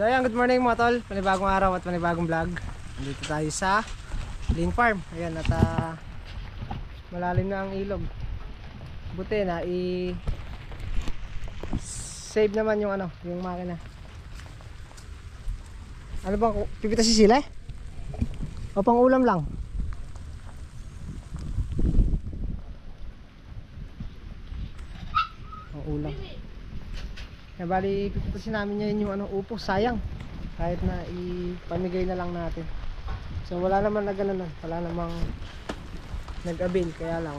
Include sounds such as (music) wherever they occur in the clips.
So ayan, good morning mga tol. Panibagong araw at panibagong vlog. Nandito tayo sa Lane Farm. Ayan, at ah, malalim na ang ilog. Buti na i save naman yung ano, yung makina. Ano bang pipita si Sila? O pang ulam lang? Pang ulam. Kaya bali, pipitasin namin ngayon yung ano, upo, sayang. Kahit na ipamigay na lang natin. So wala naman na ganun, wala namang nag-avail, kaya lang.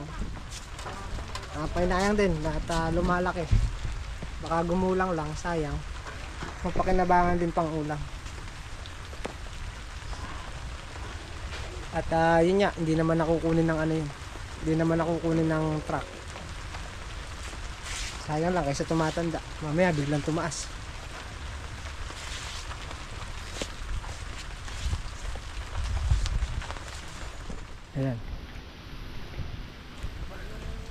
Napainayang din, lahat ah, lumalaki. Baka gumulang lang, sayang. Mapakinabangan din pang ulam. At ah, yun nga, hindi naman nakukunin ng ano yun. Hindi naman nakukunin ng truck. Sayang lang kaysa tumatanda. Mamaya biglang tumaas. Ayan.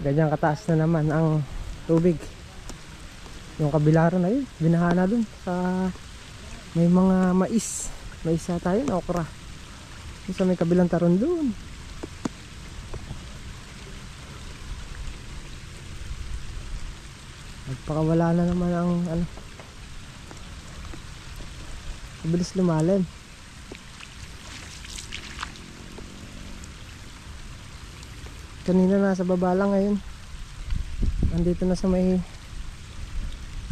Ganyan kataas na naman ang tubig. Yung kabilaran na yun, binaha na dun sa may mga mais. Mais na tayo na okra. Sa may kabilang taron dun. Nagpakawala na naman ang ano. Mabilis lumalim. Kanina nasa baba lang ngayon. Andito na sa may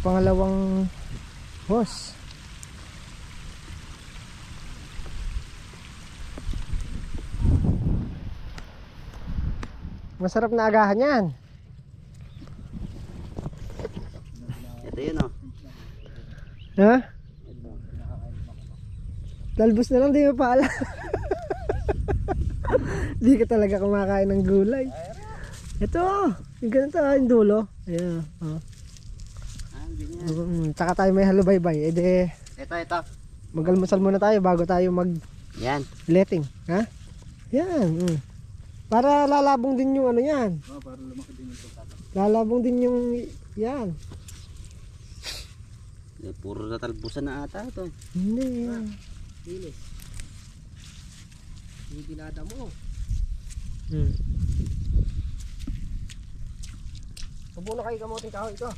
pangalawang hose. Masarap na agahan yan. Ito yun oh. Ha? Talbos na lang, di mo pa alam. (laughs) di ka talaga kumakain ng gulay. Ito, yung ganito, ah, yung dulo. Ayan. Oh. Mm, tsaka tayo may halubaybay. E de, Ito, ito. magalmusal muna tayo bago tayo mag-letting. Yan. Ha? Yan. Mm. Para lalabong din yung ano yan. Oh, para lumaki din ito. Lalabong din yung yan. Eh, puro natalbusan na ata ito. eh. Hindi. Linis. Yung binada mo. Hmm. Subo na kayo kamoting kahoy ito.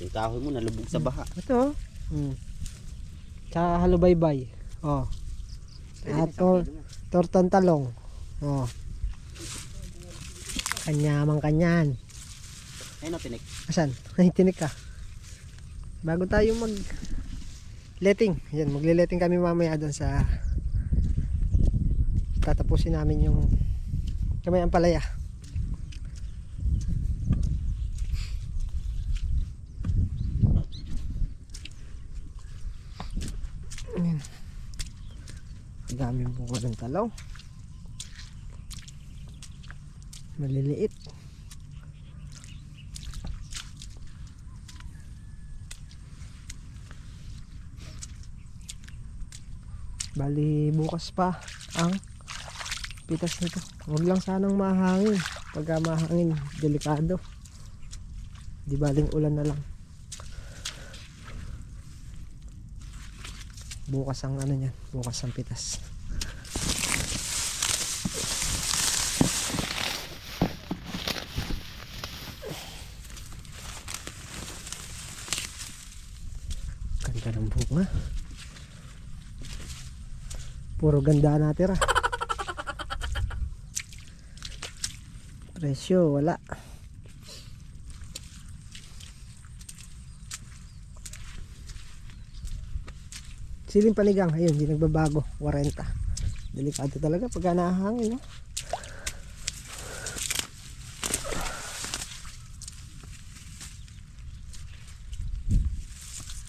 Yung kahoy mo nalubog sa baha. Ito. Hmm. Tsaka halubaybay. Oh. At tor tortang talong. Oh. Kanyamang kanyan. Ayun o, tinik. Asan? Ay, (laughs) tinik ka. Bago tayo mag letting. Yan, magle-letting kami mamaya doon sa tatapusin namin yung kamay ang palaya. Ang daming bunga ng talaw. Maliliit. Bali bukas pa ang pitas nito. Huwag lang sanang mahangin. Pagka mahangin, delikado. Di baling ulan na lang. Bukas ang ano niyan, bukas ang pitas. Ganda ng bunga. Puro ganda natira. Presyo, wala. Siling panigang, ayun, hindi nagbabago. 40. Delikado talaga pagka nahangin, no?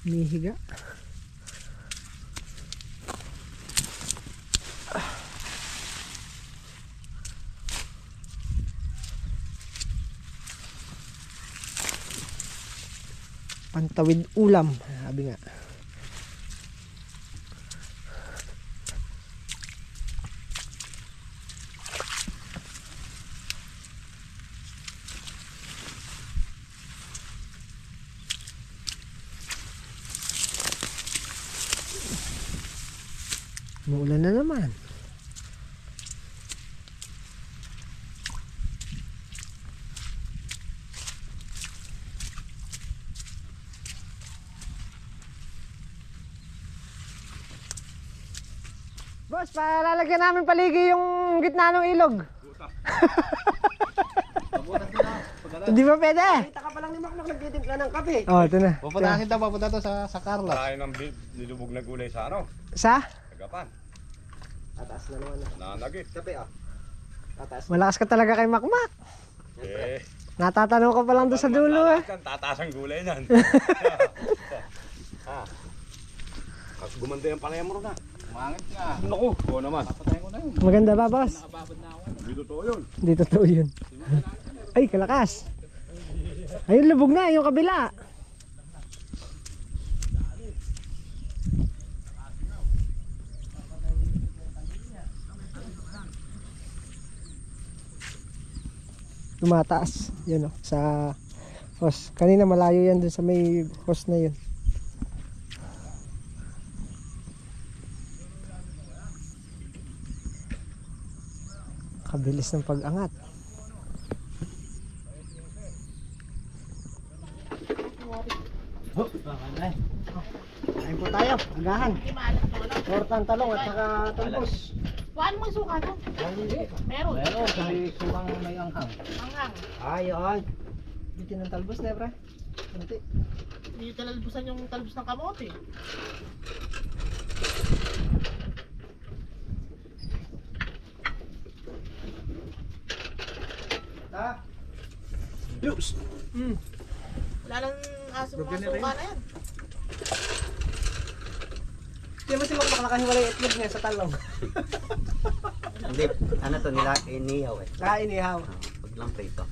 Mihiga. pantawid ulam sabi nga Maulan na naman. Boss, palalagyan namin paligi yung gitna ng ilog. Hindi ba pwede? Kita ka pa lang ni Mac nagtitimpla ng kape. Oh, ito na. Pupunta kita, papunta to sa sa Carlos. Tayo ng nilubog na gulay sa ano? Sa? Tagapan. Tataas na naman. Nanagit. Kape ah. Tataas. Malakas ka talaga kay Makmak. Eh, Natatanong ka pa lang doon sa dulo eh. Tataas ang gulay nan. ha. (laughs) Kasi gumanda yung palaya mo na. Mangit nga. Naku, oo naman. Patayin ko na yun. Maganda ba, boss? Hindi totoo yun. Hindi totoo yun. Ay, kalakas. Ayun, lubog na. Yung kabila. Tumataas. Yun o. Sa hose. Kanina malayo yan dun sa may hose na yun. Kabilis ng pag-angat. Kain po tayo, agahan. Tortang talong at saka talbos. Paano mo suka doon? Meron. Meron, may sumang may anghang. Anghang. Ay, ay. Bitin ng talbos pre. Kunti. Hindi talalbusan yung talbos ng kamote. Wala nang aso mga suka na yan. Di ba si Makmak nakahiwalay yung itlog niya sa talong? (laughs) Hindi, ano to, nila inihaw eh. Kain ihaw. Ah, Pag lang prito.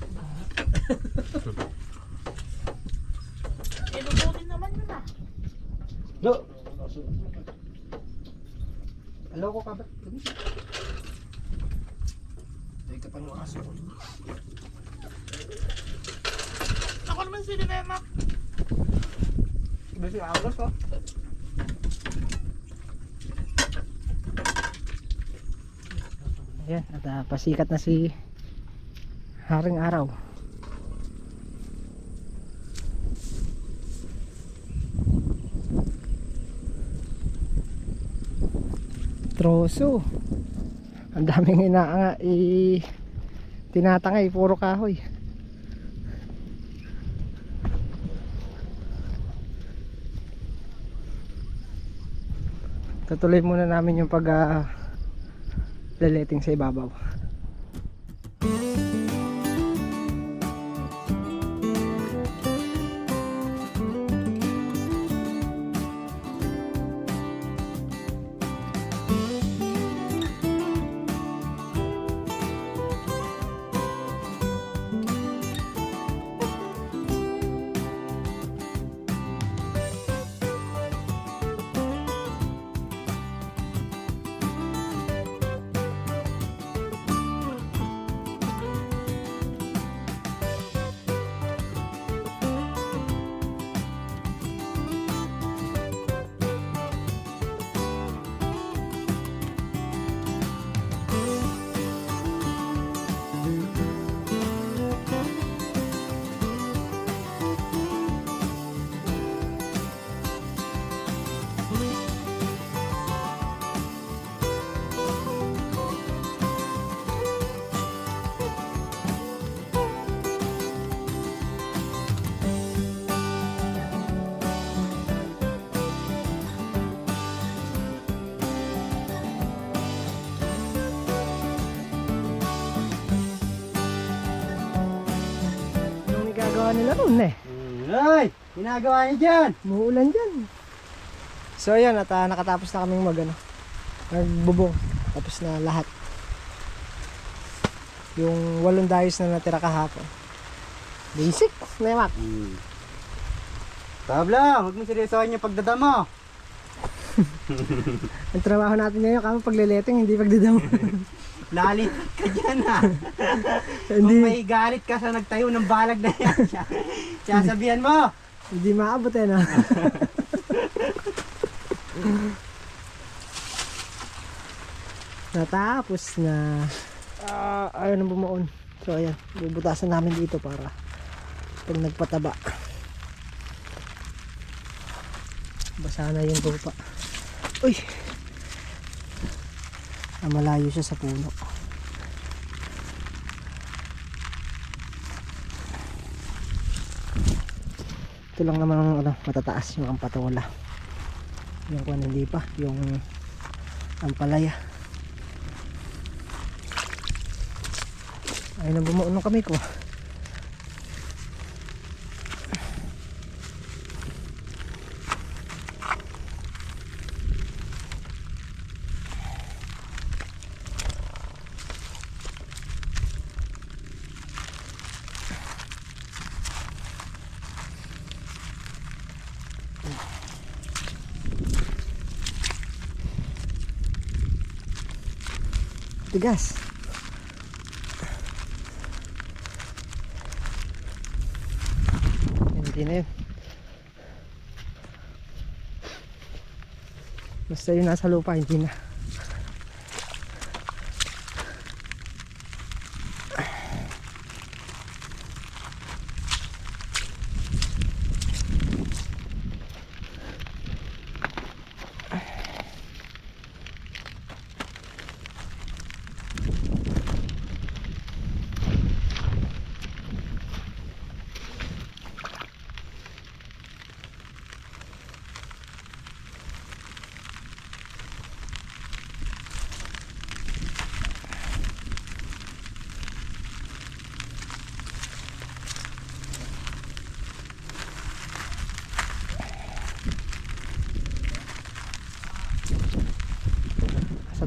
Eh, lutunin naman yun ah. Do. Hello ko ka ba? Ay ka pa ng aso. Ako naman si Mac. Iba si Agos ko. Ayan, at ah, pasikat na si Haring Araw. Troso. Ang daming inaanga i tinatangay puro kahoy. Tutuloy muna namin yung pag uh, leleting sa ibabaw. Yung gagawa nila ron eh. Ay! Ginagawa niyo dyan! Muulan dyan. So ayan, at ah, nakatapos na kaming mag ano, nagbubong. Tapos na lahat. Yung walong dayos na natira kahapon. Basic, Nemak. Hmm. Tabla, huwag mo seryosohin yung pagdadamo. (laughs) Ang trabaho natin ngayon, kamo pagleleting, hindi pagdadamo. (laughs) Lalit ka dyan ha. (laughs) hindi, Kung may galit ka sa nagtayo ng balag na yan, siya- sasabihan mo. hindi maabot eh, no? (laughs) natapos na. Ah, ayaw na bumuon so ayan. Bubutasan namin dito para pag nagpataba. Basa na yung lupa. Uy ah, malayo siya sa puno. Ito lang naman ang ano, matataas yung ampatola. Yung kung hindi pa yung ampalaya. Ay na bumuon ng kamay ko tigas. Hindi na yun. Basta yun nasa lupa hindi na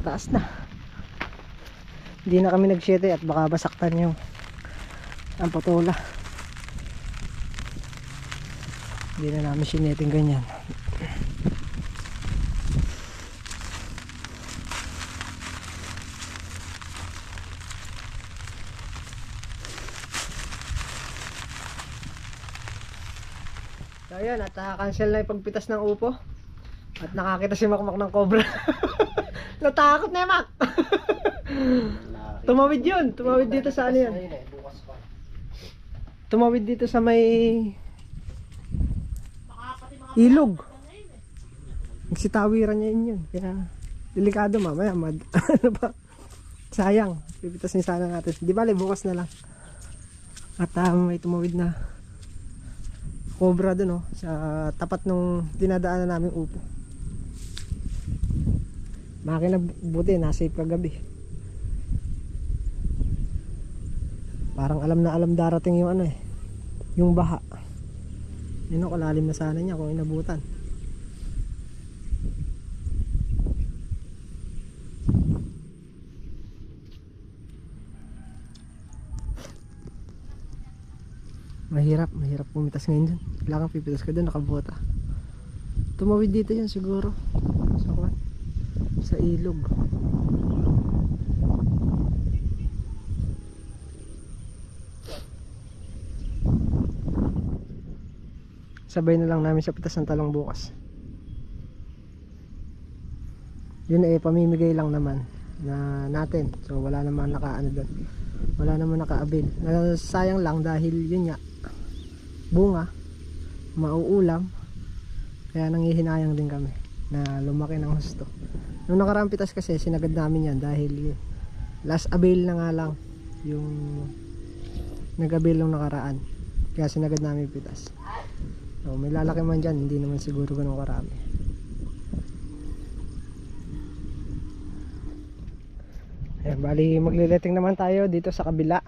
sa taas na hindi na kami nag at baka basaktan yung ang patola hindi na namin sineting ganyan So ayan, at uh, cancel na yung pagpitas ng upo. At nakakita si Makmak ng cobra. (laughs) Natakot na yung Mak. (laughs) Tumawid yun. Tumawid dito sa ano yan. Tumawid dito sa may ilog. Nagsitawiran niya yun yun. Kaya delikado mamaya. Mad, (laughs) ano ba? Sayang. Pipitas ni sana natin. Di bale, bukas na lang. At ah, may tumawid na cobra doon oh, sa tapat nung dinadaanan namin upo. Makina buti, nasave kagabi. Parang alam na alam darating yung ano eh, yung baha. Yun o, kalalim na sana niya kung inabutan. Mahirap, mahirap pumitas ngayon dyan. Kailangan pipitas ka dyan, nakabuta. Tumawid dito yan siguro. Kwan? Sa ilog. Sabay na lang namin sa pitas ng talong bukas. Yun eh, pamimigay lang naman na natin. So wala naman nakaano doon. Wala naman nakaabil. Na- Sayang lang dahil yun nga bunga, mauulam. Kaya nangihinayang din kami na lumaki ng husto. Nung nakaraang pitas kasi sinagad namin yan dahil last avail na nga lang yung nag-avail nung nakaraan. Kaya sinagad namin pitas. So, may lalaki man dyan, hindi naman siguro ganun karami. Ayan, bali maglileting naman tayo dito sa kabila.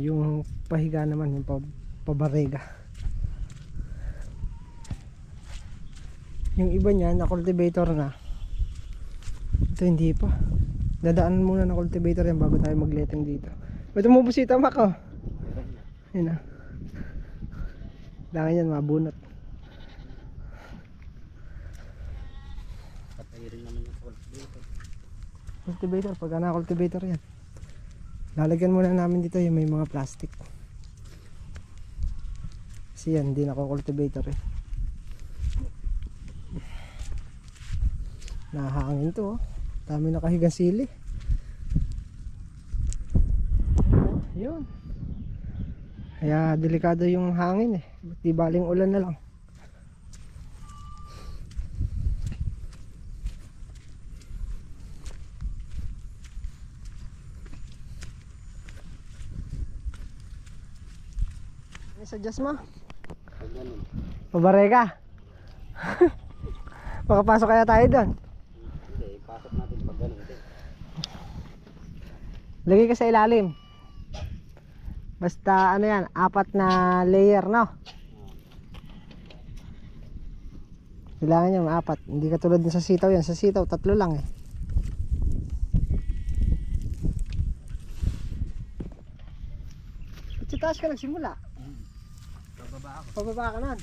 Yung pahiga naman, yung pa, pabarega. Yung iba niya, na cultivator na. Ito hindi pa. Dadaan muna ng cultivator yan bago tayo magletting dito. May tumubusita mak oh. Ayun na. Kailangan yan mabunot. Patay rin naman yung cultivator. Cultivator, pag na cultivator yan. Lalagyan muna namin dito yung may mga plastic. Kasi yan, hindi na cultivator eh. Nahahangin to oh. Dami nakahigang sili. Yun. Kaya delikado yung hangin eh. Di baling ulan na lang. Ano suggest mo? Pag ganun. Pabare ka. (laughs) Makapasok kaya tayo doon. Hindi, ipasok natin pag ganun. Hindi. Lagay ka sa ilalim. Basta ano yan, apat na layer, no? Kailangan niya apat. Hindi ka tulad dun sa sitaw yan. Sa sitaw, tatlo lang eh. Sa taas ka nagsimula? Bababa ako. Pababa ka nun.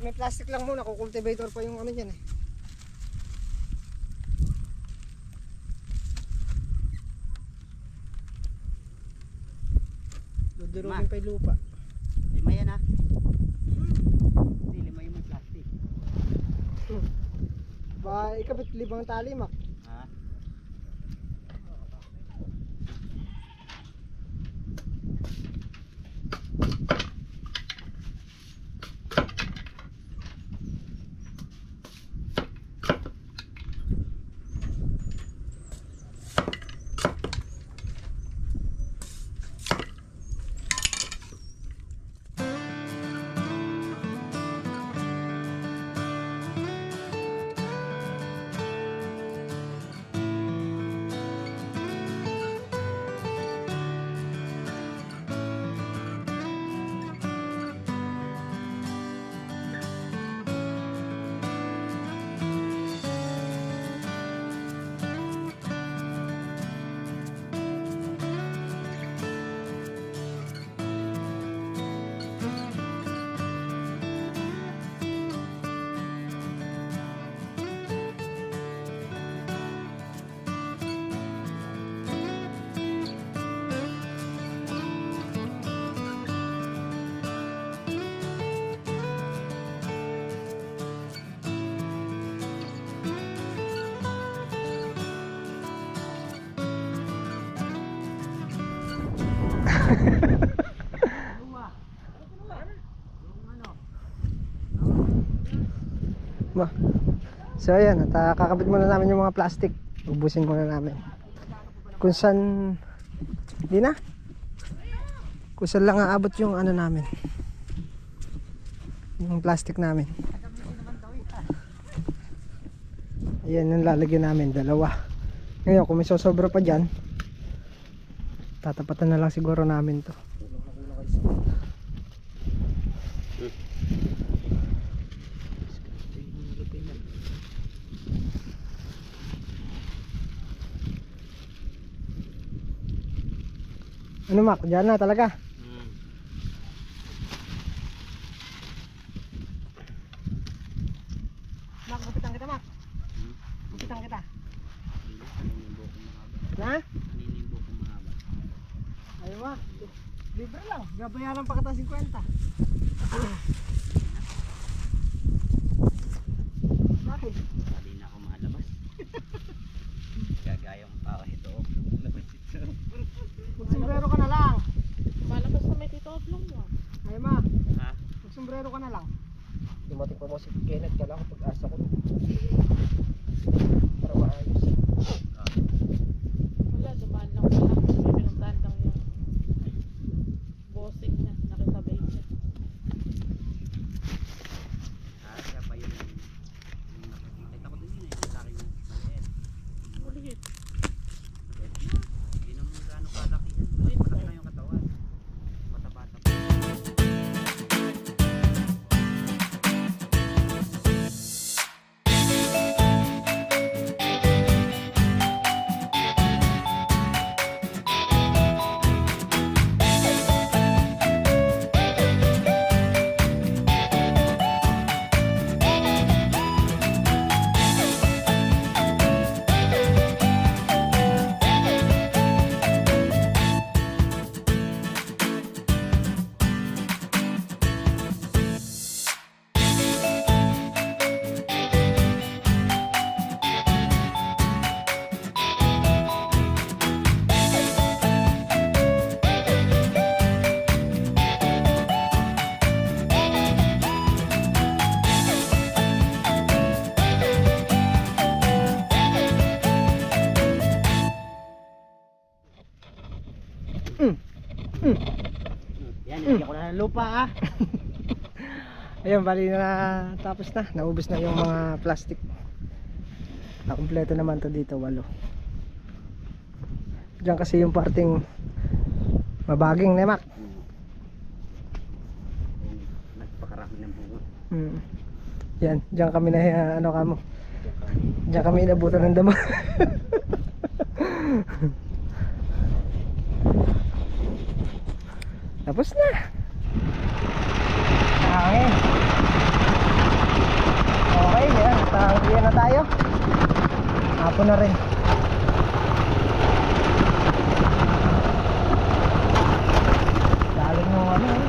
May plastic lang muna. Kukultivator pa yung ano dyan eh. Dudurumin pa yung lupa. Lima yan ha. Hindi, lima yung may plastic. Ba, ikabit libang tali mak. So ayan, at ah, kakabit muna namin yung mga plastic. Ubusin muna namin. Kung saan di na. Kung saan lang aabot yung ano namin. Yung plastic namin. Ayan yung lalagyan namin, dalawa. Ngayon, kung may sosobra pa dyan, tatapatan na lang siguro namin to. Mak, dyan na talaga. Hmm. Mak, gupitan kita mak. Gupitan kita. Na? Ayaw mak. Libre lang. Gabayaran pa kita 50. (laughs) lupa ah. (laughs) Ayun, bali na tapos na. Naubos na yung mga plastic. Nakumpleto naman to dito, walo. Diyan kasi yung parting mabaging na Mac. Nagpakarami ng bunga. Hmm. Yan, diyan kami na uh, ano kamo. Diyan kami inabutan ng damo. (laughs) Tapos na. Hangin. Okay, yan. Tangiyan na tayo. Hapon na rin. Galing ng ano, eh.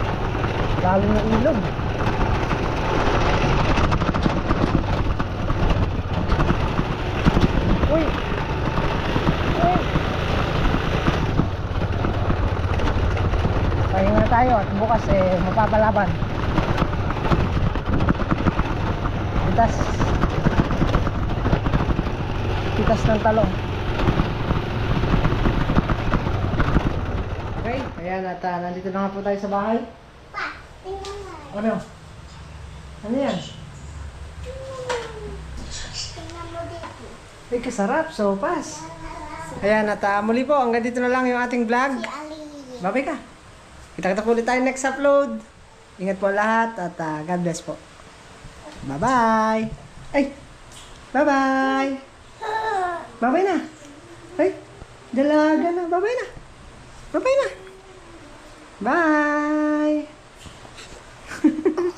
galing ng ilog. Uy! Tayo at bukas eh mapapalaban. Pitas. Pitas ng talong. Okay, ayan at ah, nandito na nga po tayo sa bahay. Ano? Ano yan? Ay, kasarap. Sopas. Ayan, at ah, muli po, hanggang dito na lang yung ating vlog. Babay ka. Kita-kita po ulit tayo next upload. Ingat po lahat at ah, God bless po. Bye-bye! Ay! Bye-bye! Bye-bye na! Ay! Dalaga na! Bye-bye na! Bye-bye na! Bye! (laughs)